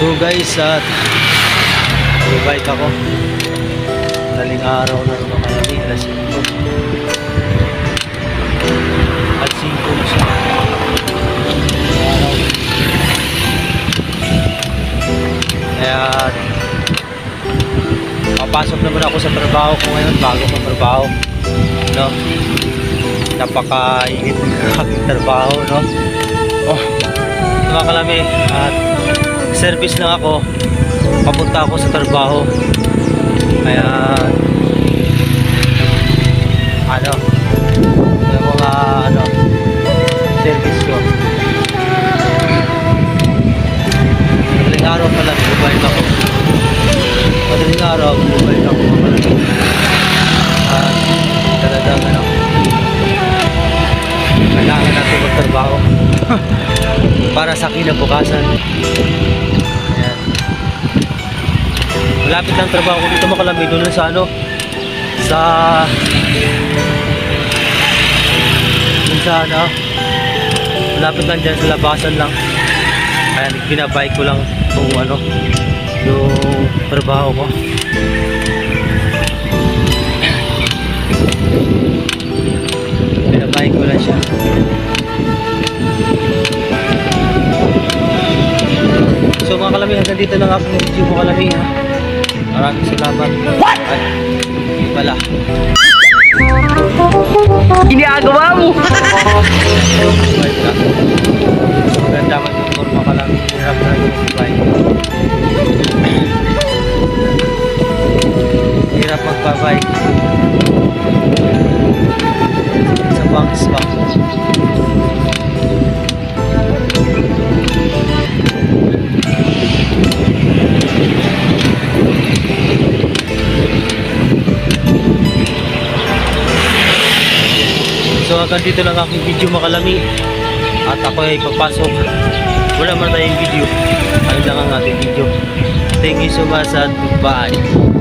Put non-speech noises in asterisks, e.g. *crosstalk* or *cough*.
So guys, at bike ako. Daling araw na naman kami, alas 5. At 5 na siya. Kaya papasok naman ako sa trabaho ko ngayon bago ko trabaho. No? Napaka-init ng trabaho, no? Oh, mga kalami at service lang ako. Papunta ako sa trabaho. Kaya ano? Yung mga ano service ko. Madaling araw pala bubalik ako. Madaling araw bubalik ako mga kalami at talagang ano kailangan natin magtrabaho. *laughs* Para sa kinabukasan. Malapit lang trabaho ko dito makalami doon sa ano sa doon sa ano malapit lang dyan sa labasan lang. Ayan binabike ko lang itong ano yung trabaho ko. Binabike ko lang siya. So mga kalami, hanggang dito lang ako ng video mo kalami ha. Maraming salamat. What? Ay, hindi pala. Ginagawa mo! Bye ka. So maganda mag-motor mo kalami. Hirap na yung bike. Hirap magpa-bike. Sa bangs So hanggang dito lang aking video makalami At ako ay papasok Wala man tayong video. Ayun lang ang ating video. Thank you so much at bye